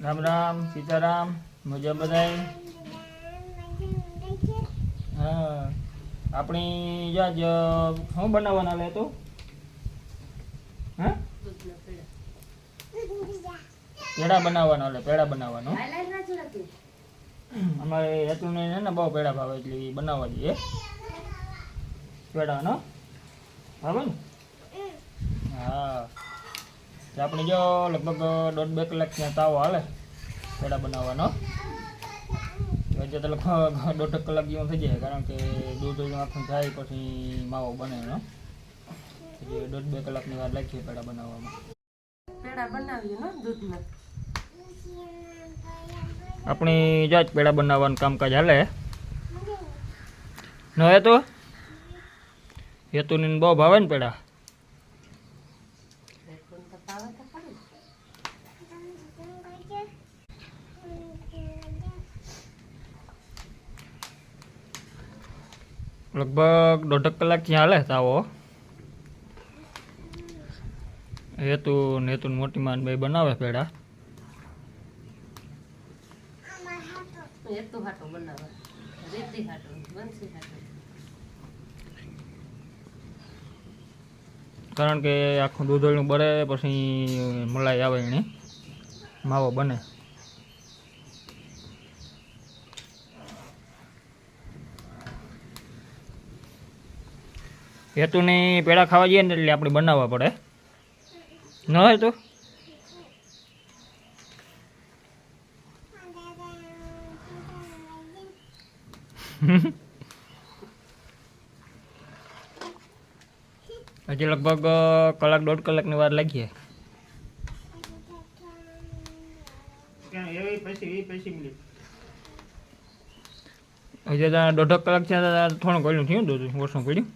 રામ રામ સીતારામ મજા બધાય. હા. આપણી જાજ શું બનાવવાના લે તું? હા? પેડા બનાવવાના લે પેડા બનાવવાનો. અમારે હેતુને છે ને બહુ પેડા ભાવે એટલે બનાવવા જઈએ પેડાનો બરાબર ને? હા. તો આપણે જો લગભગ દોઢ બે કલાક ત્યાં તાવો હાલે પેડા બનાવવાનો. વચ્ચે તો લગભગ દોઢ કલાક જેવું થઈ જાય કારણ કે દૂધ આખું થાય પછી માવો બને એનો. એટલે દોઢ બે કલાકની વાર લાગીએ પેડા બનાવવામાં. પેડા બનાવીએ ને દૂધના આપણી જાત પેડા બનાવવાનું કામકાજ હાલે. ન તો? હેતુની બહુ ભાવે ને પેડા કોણ તો પાવે તો ખરું લગભગ દોઢક કલાક ત્યાં હાલે તાવો? હેતુ ને હેતુ ને મોટી માન બે બનાવે પેડા. એતું હાટું બનાવે. રેતી હાટું, બંસી હાટું. કારણ કે આખું દૂધળનું બળે, પછી મલાઈ આવે એની. માવો બને. હેતુની પેડા ખાવા જઈએ ને એટલે આપણે બનાવવા પડે. ન હોય તો? હજી લગભગ કલાક દોઢ કલાકની વાર લાગીએ હજી ત્યાં દોઢ કલાક છે થોડું ગળ્યું થયું દોધું વર્ષું પડ્યું.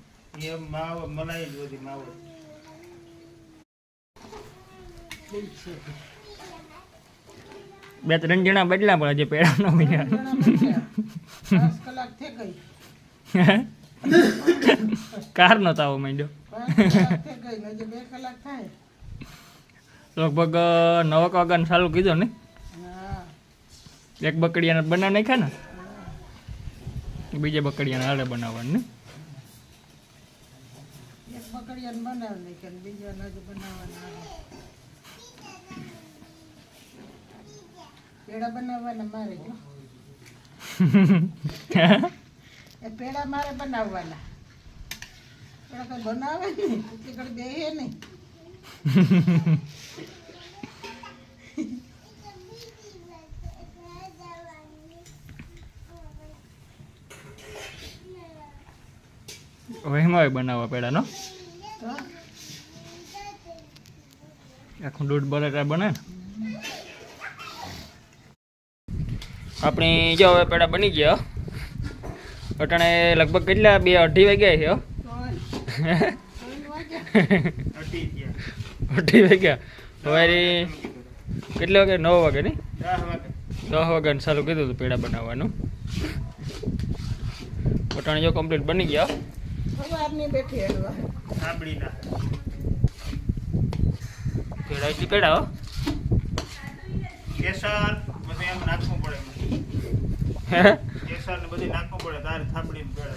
બે ત્રણ જણા બદલા પણ હજી પેડા નો ગઈ. કાર નો તાવો માંડ્યો. લગભગ નવક વાગ્યાનું ચાલુ કીધું ને? એક બકડીયાને બનાવી નાખ્યા ને? બીજા બકડીયાને હાલે બનાવવાનું ને? બકડીયાને બનાવી નાખે બીજાને હજુ બનાવવાના પેડા બનાવવાના મારે જો. એ પેડા મારે બનાવવાના. પેડા બનાવે બેહે બનાવવા પેડાનો તો આખું દૂધ બટાટા બને આપણે જો હવે પેડા બની ગયા અટાણે લગભગ કેટલા બે અઢી વાગ્યા છે અઢી વાગ્યા? સવારે કેટલા વાગે? નવ વાગે નહીં દસ વાગ્યાને ચાલુ કીધું હતું પેડા બનાવવાનું. પટાણી જો કમ્પ્લીટ બની ગયા. પેડા એટલી પેડા હો. કેસર બધું એમ નાખવું પડે. હે? કેસર ને બધું નાખવું પડે તારે થાબડીને પેડે.